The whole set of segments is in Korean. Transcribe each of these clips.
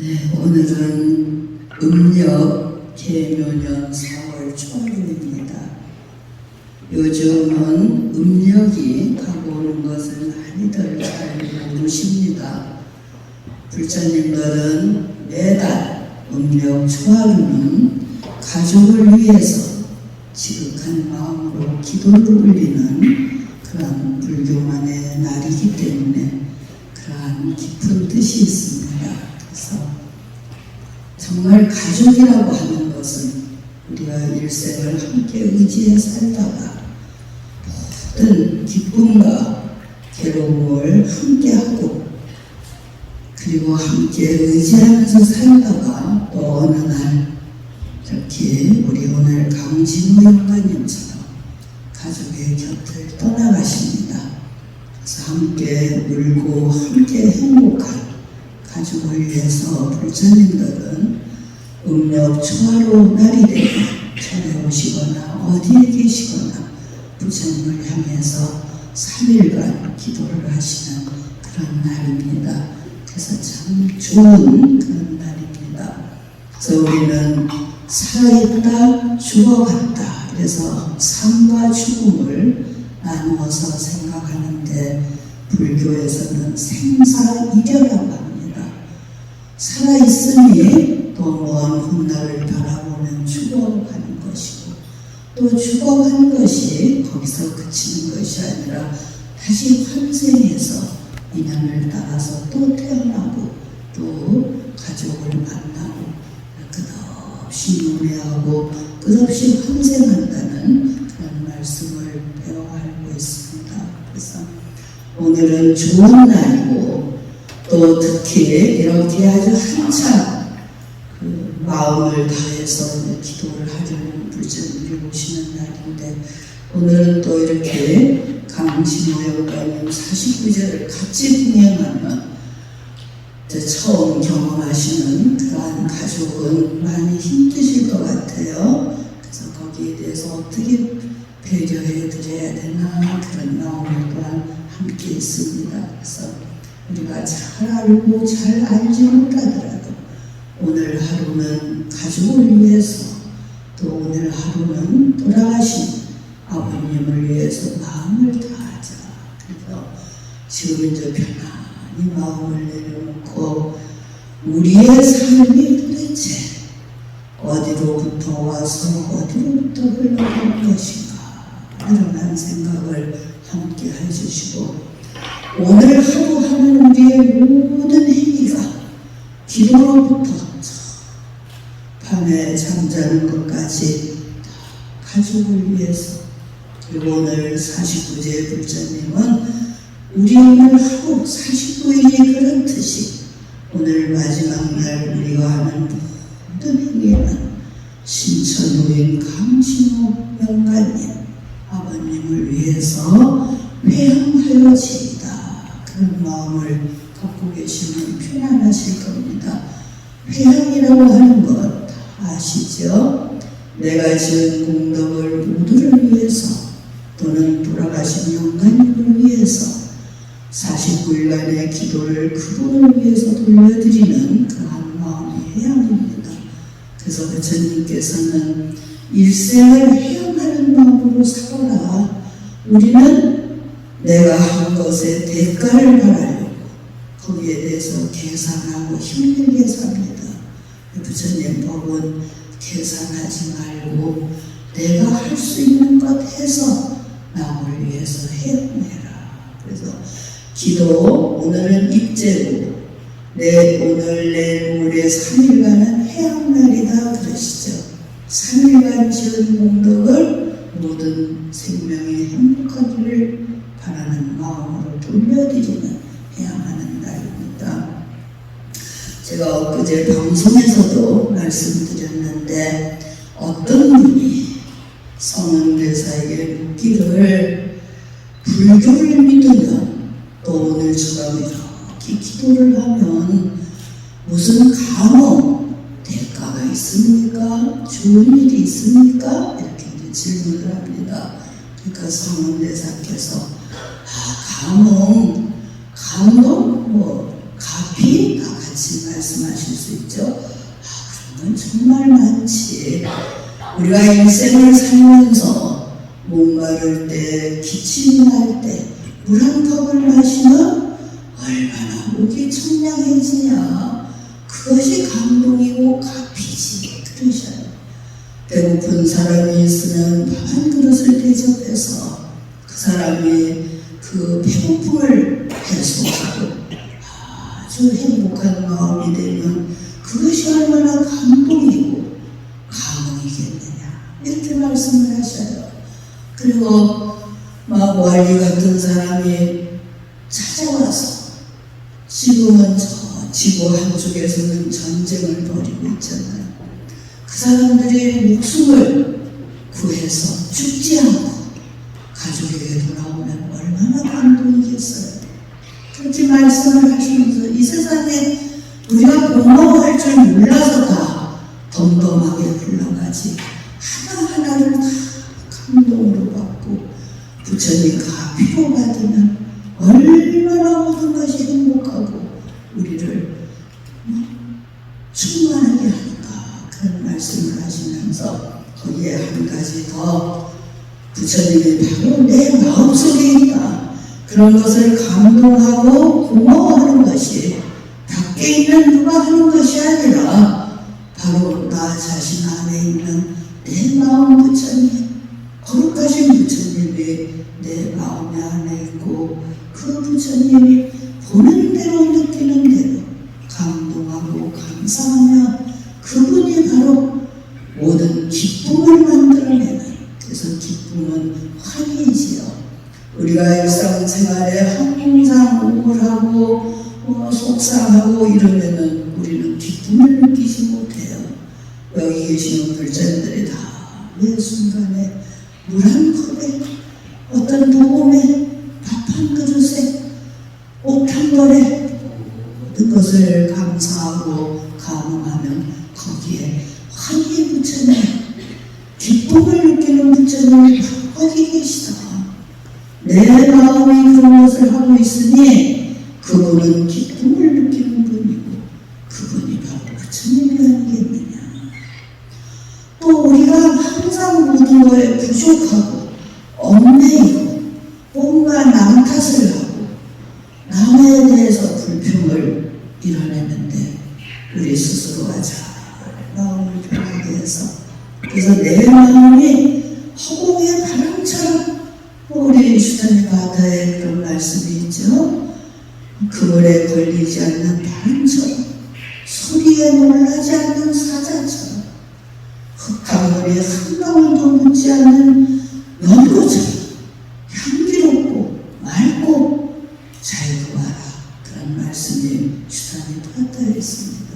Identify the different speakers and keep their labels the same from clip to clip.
Speaker 1: 네, 오늘은 음력 개묘년 4월 초하루입니다. 요즘은 음력이 가고 오는 것을 많이들 잘 모르십니다. 불자님들은 매달 음력 초하루는 가족을 위해서 지극한 마음으로 기도를 올리는 그런 불교만의 날이기 때문에 그러한 깊은 뜻이 있습니다. 그래서 정말 가족이라고 하는 것은 우리가 일생을 함께 의지해 살다가 모든 기쁨과 괴로움을 함께 하고 그리고 함께 의지하면서 살다가 또 어느 날 이렇게 우리 오늘 강진호 영가님처럼 가족의 곁을 떠나가십니다. 그래서 함께 울고 함께 행복한 가족을 위해서 불자님들은 음력 초하루 날이 되면 전에 오시거나 어디에 계시거나 부처님을 향해서 3일간 기도를 하시는 그런 날입니다. 그래서 참 좋은 그런 날입니다. 그래서 우리는 살아있다, 죽어갔다. 그래서 삶과 죽음을 나누어서 생각하는데 불교에서는 합니다. 또먼 훗날을 바라보면 죽어가는 것이고 또 죽어가는 것이 거기서 그치는 것이 아니라 다시 환생해서 인연을 따라서 또 태어나고 또 가족을 만나고 끝없이 노래하고 끝없이 환생한다는 그런 말씀을 배워 알고 있습니다. 그래서 오늘은 좋은 날이고 또 특히 이렇게 아주 한참 그 마음을 다해서 기도를 하려는 불자들이 오시는 날인데 오늘은 또 이렇게 강진호 영가님 49제를 같이 흥행하면 이제 처음 경험하시는 그러한 가족은 많이 힘드실 것 같아요. 그래서 거기에 대해서 어떻게 배려해 드려야 되나 그런 마음이 또한 함께 있습니다. 그래서 우리가 잘 알고 잘 알지 못하더라도 오늘 하루는 가족을 위해서 또 오늘 하루는 돌아가신 아버님을 위해서 마음을 다하자. 그래서 지금 이제 편안히 마음을 내려놓고 우리의 삶이 도대체 어디로부터 와서 어디로부터 흘러갈 것인가 이런 생각을 함께 해주시고 오늘 하루 하는 우리의 모든 행위가 기도로부터 밤에 잠자는 것까지 가족을 위해서 그리고 오늘 49제 불자님은 우리 오늘 하루 49일이 그렇듯이 오늘 마지막 날 우리가 하는 모든 행위는 신천후인 강신호 영가님 아버님을 위해서 회향하여지이다 그런 마음을 갖고 계시면 편안하실 겁니다. 회향이라고 하는 것 아시죠? 내가 지은 공덕을 모두를 위해서 또는 돌아가신 영가님을 위해서 49일간의 기도를 그분을 위해서 돌려드리는 그한 마음이 회양입니다. 그래서 부처님께서는 일생을 회양하는 마음으로 살아라. 우리는 내가 한 것의 대가를 바라려고 거기에 대해서 계산하고 힘들게 삽니다. 부처님 법은 계산하지 말고 내가 할 수 있는 것 해서 남을 위해서 해내라. 그래서 기도 오늘은 입제고 내 오늘 모레 3일간은 해양날이다 그러시죠. 3일간 지은 공덕을 모든 생명이 행복하기를 바라는 마음으로 돌려드리는 해양하는 날입니다. 제가 엊그제 방송에서도 말씀드렸는데 어떤 분이 성은대사에게 묻기를 불교를 믿으면 또 오늘처럼 이렇게 기도를 하면 무슨 감옥 대가가 있습니까? 좋은 일이 있습니까? 이렇게 질문을 합니다. 그러니까 성은대사께서 아 감옥 감독 뭐 가피 다 같이 말씀하실 수 있죠. 아, 그런 건 정말 많지. 우리가 인생을 살면서 목마를 때, 기침이 날 때, 물 한 컵을 마시면 얼마나 목이 청량해지냐. 그것이 감동이고 값이지. 그러셔요. 배고픈 사람이 있으면 밥 한 그릇을 대접해서 그 사람이 그 배고픔을 해소하고 아주 행복한 마음이 되면 그것이 얼마나 감동이고 감흥이겠느냐 이렇게 말씀을 하셔요. 그리고 마고알리 같은 사람이 찾아와서 지금은 저 지구 한쪽에서는 전쟁을 벌이고 있잖아요. 그 사람들의 목숨을 구해서 죽지 않고 가족에게 돌아오면 얼마나 감동이겠어요. 그렇게 말씀을 하시면서 이 세상에 우리가 고마워할 줄 몰라서 다 덤덤하게 흘러가지 하나하나를 다 감동으로 받고 부처님과 필요받으면 얼마나 모든 것이 행복하고 우리를 충만하게 하는가 그런 말씀을 하시면서 거기에 한 가지 더 부처님이 바로 내 마음속에 있다. 그런 것을 감동하고 고마워하는 것이 밖에 있는 누가 하는 것이 아니라 바로 나 자신 안에 있는 내 마음 부처님 거룩하신 부처님이 내 마음 안에 있고 그 부처님이 보는 대로 느끼는 대로 감동하고 감사하며 그분이 바로 모든 기쁨을 만들어내는 그래서 기쁨은 환희지요. 우리가 일상생활에 항상 우울하고 어, 속상하고 이러면은 우리는 기쁨을 느끼지 못해요. 여기 계시는 불자들이 다 매 순간에 물한 컵에 어떤 도움에 밥 한 그릇에 옷 한 벌에 모든 것을 감사하고 감흥하면 거기에 환희 부처님 기쁨을 느끼는 부처님이 거기 계시다. 내 마음이 그런 것을 하고 있으니 그분은 기 부족하고 얽매이고 뭔가 남 탓을 하고 남에 대해서 불평을 이뤄내는데 우리 스스로가 잘 마음을 편하게 해서 그래서 내 마음이 허공의 바람처럼 우리 주단 바다에 그런 말씀이 있죠. 그물에 걸리지 않는 바람처럼 소리에 놀라지 않는 사자처럼 흙탕물이 한 방울도 묻지 않는 연고처럼 향기롭고 맑고 잘 구하라 그런 말씀이 주단이 바다에 있습니다.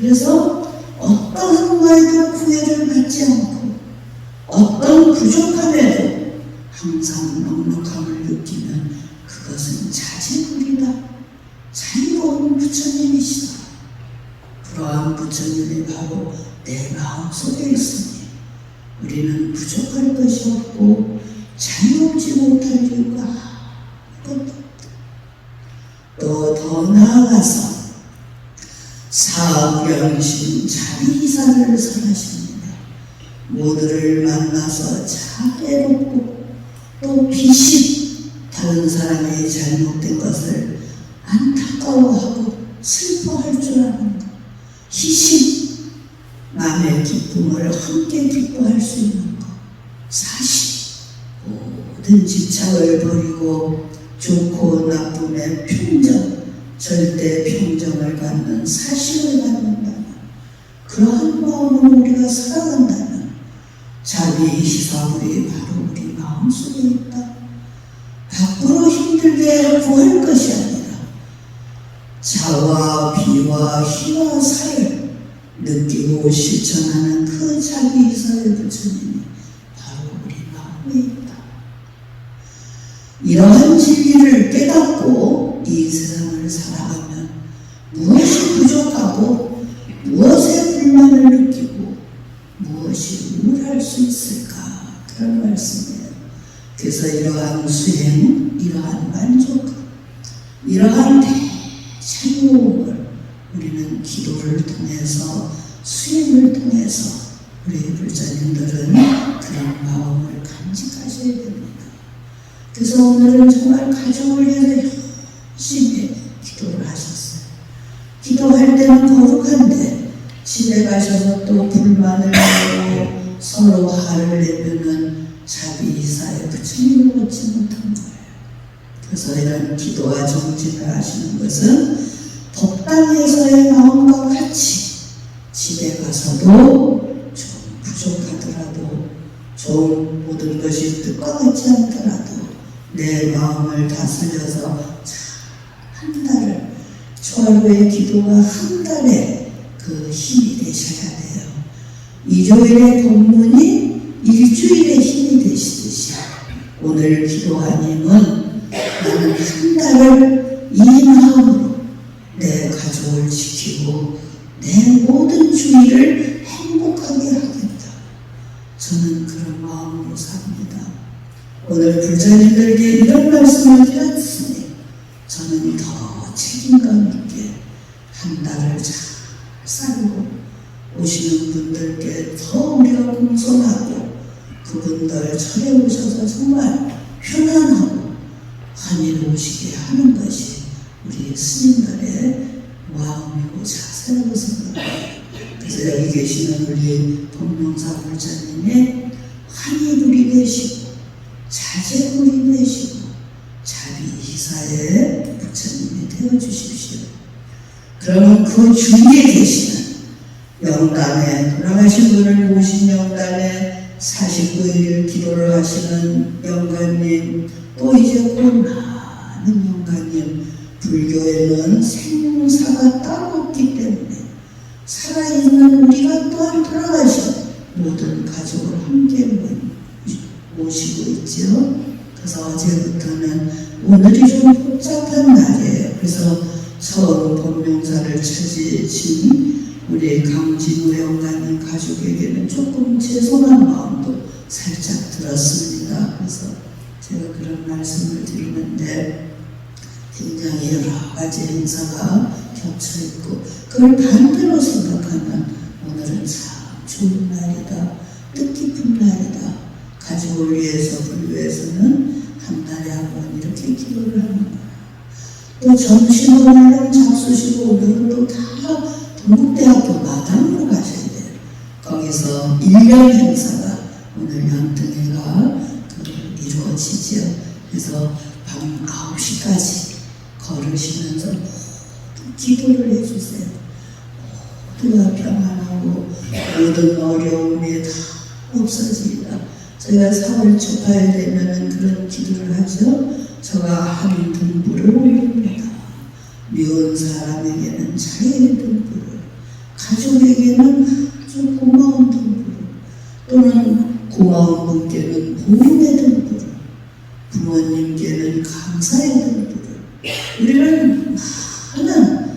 Speaker 1: 그래서 어떠한 거에도 구애를 받지 않고 어떤 부족함에도 항상 넉넉함을 느끼면 그것은 자제불이다. 자유로운 부처님이시다. 그러한 부처님이 바로 내 마음속에 있으니 우리는 부족할 것이 없고 자유롭지 못할 이유가 아무것도 없다. 또 더 나아가서 사병신 자비기사를 설하십니다. 모두를 만나서 자애롭고 또 비심 다른 사람의 잘못된 것을 안타까워하고 슬퍼할 줄 아는 것. 희심 남의 기쁨을 함께 기뻐할 수 있는 것. 사실 모든 집착을 버리고 좋고 나쁨의 평정 절대 평정을 갖는 사실을 갖는다면 그러한 마음으로 우리가 살아간다면 자비 희사물이 바로 우리 마음속에 있다. 밖으로 힘들게 구할 것이 아니라 자와 비와 희와 사를 느끼고 실천하는 그 자비 희사의 부처님이 바로 우리 마음에 있다. 이러한 진리를 통해서 우리 불자님들은 그런 마음을 간직하셔야 됩니다. 그래서 오늘은 정말 가족을 위해서 열심히 기도를 하셨어요. 기도할 때는 거룩한데 집에 가셔서 또 불만을 내고 서로 화를 내면은 자기 이사에 부처님을 얻지 못한 거예요. 그래서 이런 기도와 정진을 하시는 것은 법당에서의 마음과 같이 집에 가서도 좀 부족하더라도 좋은 모든 것이 같지 않더라도 내 마음을 다스려서 한 달을 초하루의 기도가 한 달에 그 힘이 되셔야 돼요. 일요일의 본문이 일주일의 힘이 되시듯이 오늘 기도한 힘은 나는 한 달을 이 마음으로 내 가족을 지키고 내 모든 주의를 행복하게 하겠다. 저는 그런 마음으로 삽니다. 오늘 불자님들에게 이런 말씀을 드렸으니 저는 더 책임감 있게 한 달을 잘 살고 오시는 분들께 더 우리가 공손하고 그분들 절에 오셔서 정말 편안하고 환희로우시게 하는 것이 우리 스님들의 마음이고 자세라고 생각합니다. 그래서 여기 계시는 우리 법명사 불자님의 환희불이 되시고 자제불이 되시고 자비 이사의 부처님이 되어주십시오. 그러면 그 주위에 계시는 영단에 돌아가신 분을 모신 영단에 49일 기도를 하시는 영가님 또 이제 곧 많은 영가님 불교에는 생사가 따로 없기 때문에 살아있는 우리가 또한 돌아가신 모든 가족을 함께 모- 모시고 있죠. 그래서 어제부터는 오늘이 좀 복잡한 날이에요. 그래서 처음 법명사를 차지신 우리 강진우 영가님 가족에게는 조금 죄송한 마음도 살짝 들었습니다. 그래서 제가 그런 말씀을 드리는데 굉장히 여러 가지 행사가 겹쳐 있고 그걸 반대로 생각하면 오늘은 참 좋은 날이다. 뜻깊은 날이다. 가족을 위해서 불교에서는 한 달에 한 번 이렇게 기도를 하는 거예요. 또 점심을 오늘은 잡수시고 오늘은 또 다 동국대학교 마당으로 가셔야 돼요. 거기서 1년 행사가 오늘 연등회가 그 이루어지죠. 그래서 밤 9시까지 걸으시면서 기도를 해주세요. 모두가 평안하고 모든 어려움이 다 없어지리라. 저희가 4월 초파에 되면은 그런 기도를 하죠. 저가 한 등불을 올립니다. 미운 사람에게는 자기의 등불을, 가족에게는 아주 고마운 등불을, 또는 고마운 분께는 보름의 등불을, 부모님께는 감사의 등불을, 우리는 많은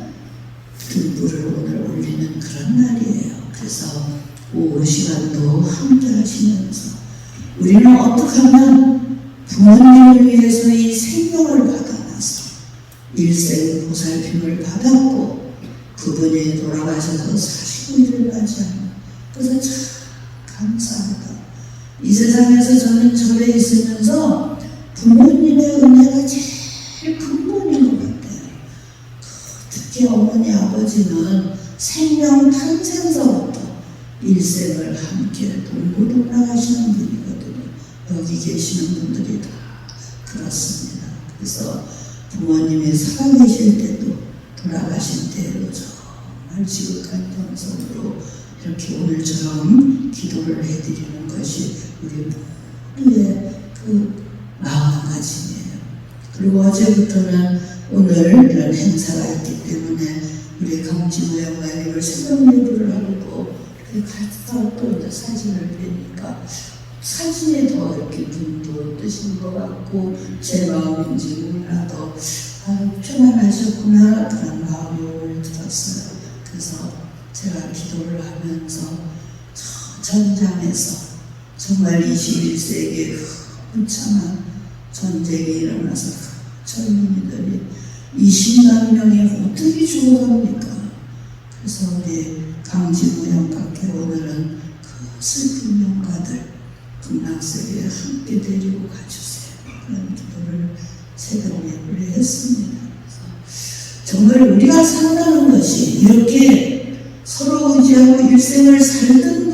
Speaker 1: 등불을 오늘 올리는 그런 날이에요. 그래서 오후 시간도 함께 하시면서 우리는 어떻게 하면 부모님을 위해서 이 생명을 받아놔서 일생 보살핌을 받았고 그분이 돌아가셔서 49일을 맞이하는 그래서 참 감사합니다. 이 세상에서 저는 절에 있으면서 부모님의 은혜가 제일 근본인 것 같아요. 특히 어머니 아버지는 생명 탄생서부터 일생을 함께 동고동락하시는 분이거든요. 여기 계시는 분들이 다 그렇습니다. 그래서 부모님이 살아계실 때도 돌아가신 때도 정말 지극한 정성으로 이렇게 오늘처럼 기도를 해드리는 것이 우리 모두의 그 마음가짐이에요. 그리고 어제부터는 오늘 이런 행사가 있기 때문에 우리 강진호 영가님을 새벽 예불을 하고 갔다 또 이제 사진을 뵈니까 사진이 더 이렇게 눈도 뜨신 것 같고 제 마음인지 몰라도 아, 편안하셨구나 그런 오늘 들었어요. 그래서 제가 기도를 하면서 저 전장에서 정말 21세기에 흑참한 전쟁이 일어나서 젊은이들이 20만 명이 어떻게 죽어갑니까? 그래서 우리 강진우 영감께 오늘은 그 슬픈 영가들 극락세계에 함께 데리고 가주세요. 그런 기도를 새벽 예불에 했습니다. 정말 우리가 산다는 것이 이렇게 서로 의지하고 일생을 살던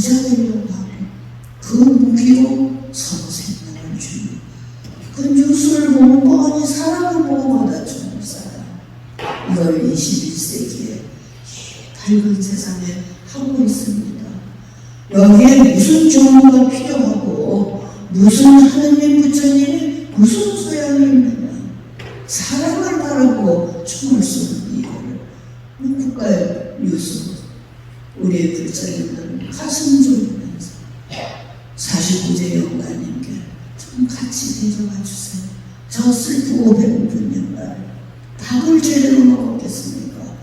Speaker 1: 되려고 하고 그 무기로 서로 생명을 주고 그 뉴스를 보면 뻔히 사람을 보고 받아주는 사람. 이걸 21세기에 밝은 세상에 하고 있습니다. 여기에 무슨 정보가 필요하고 무슨 하느님 부처님이 무슨 소양이 있느냐? 사랑을 바라고 총을 쏘는 이유를 국가의 뉴스 우리의 불자님들은 가슴 졸이면서 49제 영가님께 좀 같이 데려가 주세요. 저 슬프고 배고픈 영가를 밥을 제대로 먹었겠습니까?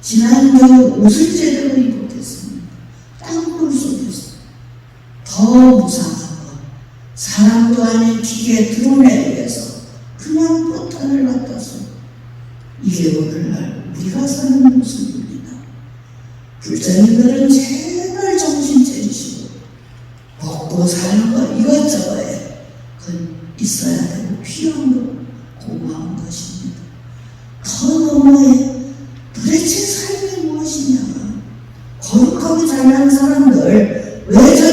Speaker 1: 지난 겨울 옷을 제대로 입었 사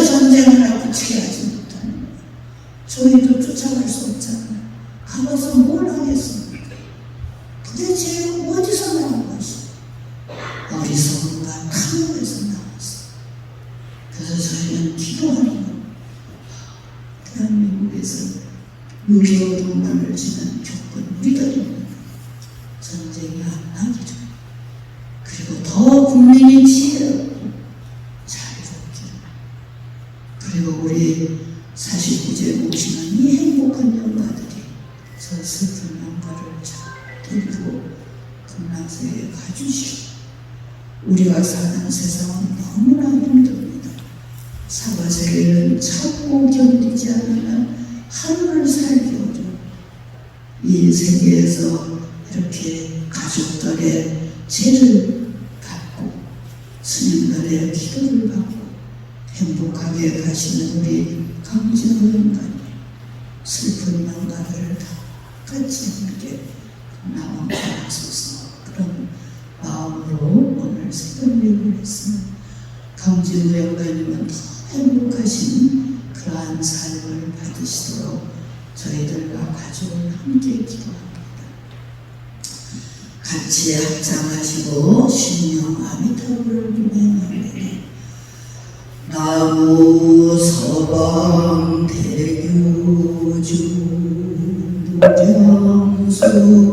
Speaker 1: 잘 들고 금락세에 가주시고 우리가 사는 세상은 너무나 힘듭니다. 사과세계는 참고 견디지 않으면 하루를 살기 어려워. 이 세계에서 이렇게 가족들의 죄를 받고 스님들의 기도를 받고 행복하게 가시는 우리 강진호 영가님 슬픈 영가들을 다 같이 함께 나와 주소서 그런 마음으로 오늘 새벽 예배를 했습니다. 강진호 영가님은 더 행복하신 그러한 삶을 받으시도록 저희들과 가족을 함께 기도합니다. 같이 합장하시고 신령 아미타불을 기도합니다. 나무 서방 대교주 무정수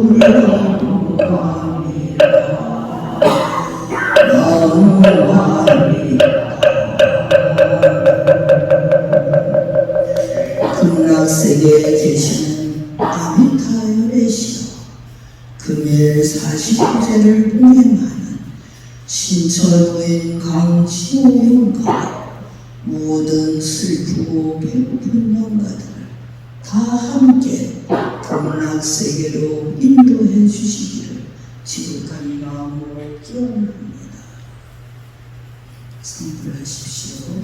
Speaker 1: 49제를 봉행하는 신철무인 강지호영가 모든 슬프고 배고픈 영가들을 다 함께 극락세계로 인도해 주시기를 지극한 마음으로 기원합니다. 성불하십시오.